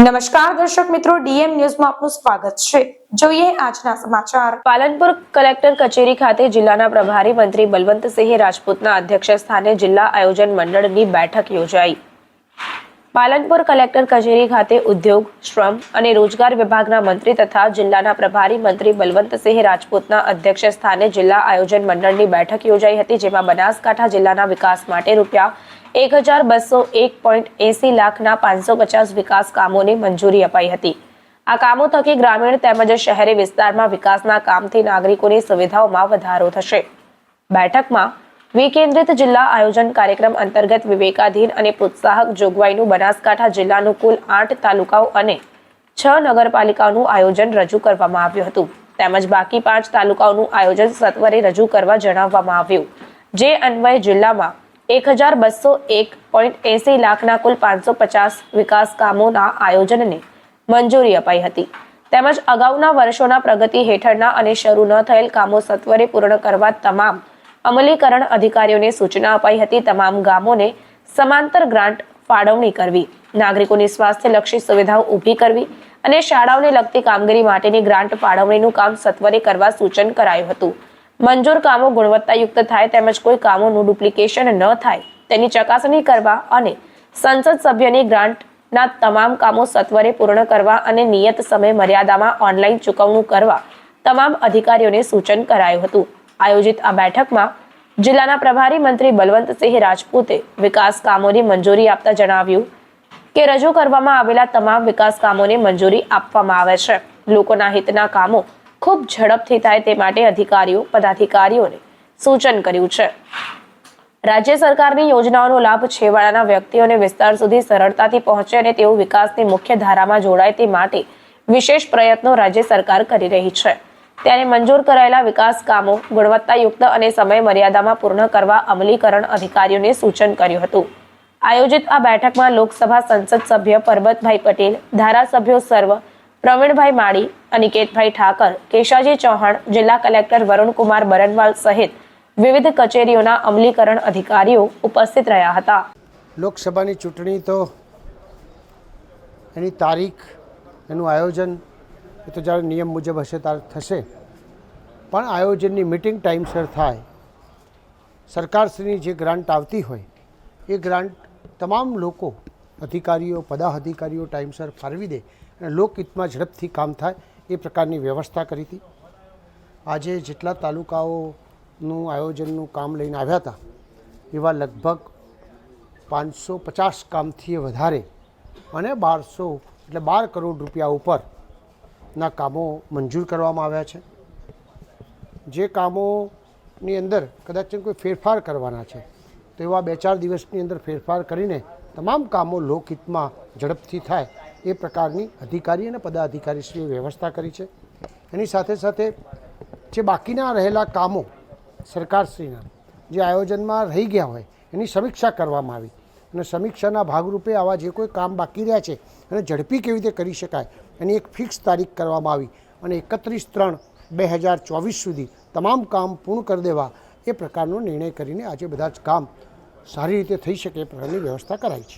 નમસ્કાર દર્શક મિત્રો, ડીએમ ન્યૂઝમાં આપનું સ્વાગત છે. જોઈએ આજના સમાચાર. પાલનપુર કલેક્ટર કચેરી ખાતે જિલ્લાના પ્રભારી મંત્રી બલવંતસિંહ રાજપૂતના અધ્યક્ષ સ્થાને જિલ્લા આયોજન મંડળની બેઠક યોજાઈ. પાલનપુર કલેક્ટર કચેરી ખાતે ઉદ્યોગ, શ્રમ અને રોજગાર વિભાગના મંત્રી તથા જિલ્લાના પ્રભારી મંત્રી બલવંતસિંહ રાજપૂતના અધ્યક્ષ સ્થાને જિલ્લા આયોજન મંડળની બેઠક યોજાઈ હતી, જેમાં બનાસકાંઠા જિલ્લાના વિકાસ માટે રૂપિયા એક હજાર બસો એક પોઈન્ટ એસી લાખના પાંચસો પચાસ વિકાસ કામોને મંજૂરી અપાઈ હતી. આ કામો થકી ગ્રામીણ તેમજ શહેરી વિસ્તારમાં વિકાસના કામથી નાગરિકોની સુવિધાઓમાં વધારો થશે. બેઠકમાં વિકેન્દ્રિત જિલ્લા આયોજન કાર્યક્રમ અંતર્ગત વિવેકાધીન અને પ્રોત્સાહક જોગવાઈનું બનાસકાંઠા જિલ્લાનું કુલ આઠ તાલુકાઓ અને છ નગરપાલિકાઓનું આયોજન રજૂ કરવામાં આવ્યું હતું. તેમજ બાકી પાંચ તાલુકાઓનું આયોજન સત્વરે રજૂ કરવા જણાવવામાં આવ્યું. જે અન્વયે જિલ્લામાં એક હજાર બસો એક પોઈન્ટ એસી લાખના કુલ પાંચસો પચાસ વિકાસ કામોના આયોજનને મંજૂરી અપાઈ હતી. તેમજ અગાઉના વર્ષોના પ્રગતિ હેઠળના અને શરૂ ન થયેલ કામો સત્વરે પૂર્ણ કરવા તમામ અમલીકરણ અધિકારીઓને સૂચના અપાઈ હતી. તમામ ગામોને સમાંતર ગ્રાન્ટ ફાળવણી કરવી, નાગરિકોની સ્વાસ્થ્યલક્ષી સુવિધાઓ ઊભી કરવી અને શાળાઓને લગતી કામગીરી માટેની ગ્રાન્ટ ફાળવણીનું કામ સત્વરે કરવા સૂચન કરાયું હતું. મંજૂર કામો ગુણવત્તાયુક્ત થાય તેમજ કોઈ કામોનું ડુપ્લિકેશન ન થાય તેની ચકાસણી કરવા અને સંસદ સભ્યની ગ્રાન્ટના તમામ કામો સત્વરે પૂર્ણ કરવા અને નિયત સમય મર્યાદામાં ઓનલાઈન ચૂકવણું કરવા તમામ અધિકારીઓને સૂચન કરાયું હતું. આયોજિત આ બેઠકમાં જિલ્લાના પ્રભારી મંત્રી બલવંતસિંહ રાજપૂતે વિકાસ કામોની મંજૂરી આપતા જણાવ્યું કે રજૂ કરવામાં આવેલા તમામ વિકાસ કામોને મંજૂરી આપવામાં આવે છે. લોકોના હિતના કામો ખૂબ ઝડપથી થાય તે માટે અધિકારીઓ, પદાધિકારીઓને સૂચન કર્યું છે. રાજ્ય સરકારની યોજનાઓનો લાભ છેવાડાના વ્યક્તિઓને વિસ્તાર સુધી સરળતાથી પહોંચે અને તેઓ વિકાસની મુખ્ય ધારામાં જોડાય તે માટે વિશેષ પ્રયત્નો રાજ્ય સરકાર કરી રહી છે. ત્યારે મંજૂર કરાયેલા વિકાસ કામો ગુણવત્તાયુક્ત અને સમય મર્યાદામાં પૂર્ણ કરવા અમલીકરણ અધિકારીઓને સૂચન કર્યું હતું. આયોજિત આ બેઠકમાં લોકસભા સંસદ સભ્ય પરબતભાઈ પટેલ, ધારાસભ્યો સર્વ, પ્રવીણભાઈ માળી, અનિકેતભાઈ ઠાકર કેશાજી ચૌહાણ, જિલ્લા કલેક્ટર વરુણકુમાર બરનવાલ સહિત વિવિધ કચેરીઓના અમલીકરણ અધિકારીઓ ઉપસ્થિત રહ્યા હતા. લોકસભાની ચૂંટણી તો એની તારીખ, એનું આયોજન એ તો જ્યારે નિયમ મુજબ હશે ત્યારે થશે. પણ આયોજનની મિટિંગ ટાઈમસર થાય. સરકારશ્રીની જે ગ્રાન્ટ આવતી હોય, એ ગ્રાન્ટ તમામ લોકો, અધિકારીઓ, પદાધિકારીઓ ટાઈમસર ફાળવી દે અને લોકહિતમાં ઝડપથી કામ થાય એ પ્રકારની વ્યવસ્થા કરી હતી. આજે જેટલા તાલુકાઓનું આયોજનનું કામ લઈને આવ્યા હતા, એવા લગભગ પાંચસો પચાસ કામથી વધારે અને બારસો એટલે બાર કરોડ રૂપિયા ઉપરના કામો મંજૂર કરવામાં આવ્યા છે. જે કામોની અંદર કદાચ કોઈ ફેરફાર કરવાના છે, તો એવા બે ચાર દિવસની અંદર ફેરફાર કરીને તમામ કામો લોકહિતમાં ઝડપથી થાય એ પ્રકારની અધિકારી અને પદાધિકારીશ્રીએ વ્યવસ્થા કરી છે. એની સાથે સાથે જે બાકીના રહેલા કામો સરકારશ્રીના જે આયોજનમાં રહી ગયા હોય એની સમીક્ષા કરવામાં આવી. અને સમીક્ષાના ભાગરૂપે આવા જે કોઈ કામ બાકી રહ્યા છે એને ઝડપી કેવી રીતે કરી શકાય એની એક ફિક્સ તારીખ કરવામાં આવી અને એકત્રીસ ત્રણ બે હજાર ચોવીસ સુધી તમામ કામ પૂર્ણ કરી દેવા એ પ્રકારનો નિર્ણય કરીને આજે બધા જ કામ સારી રીતે થઈ શકે એ પ્રકારની વ્યવસ્થા કરાઈ છે.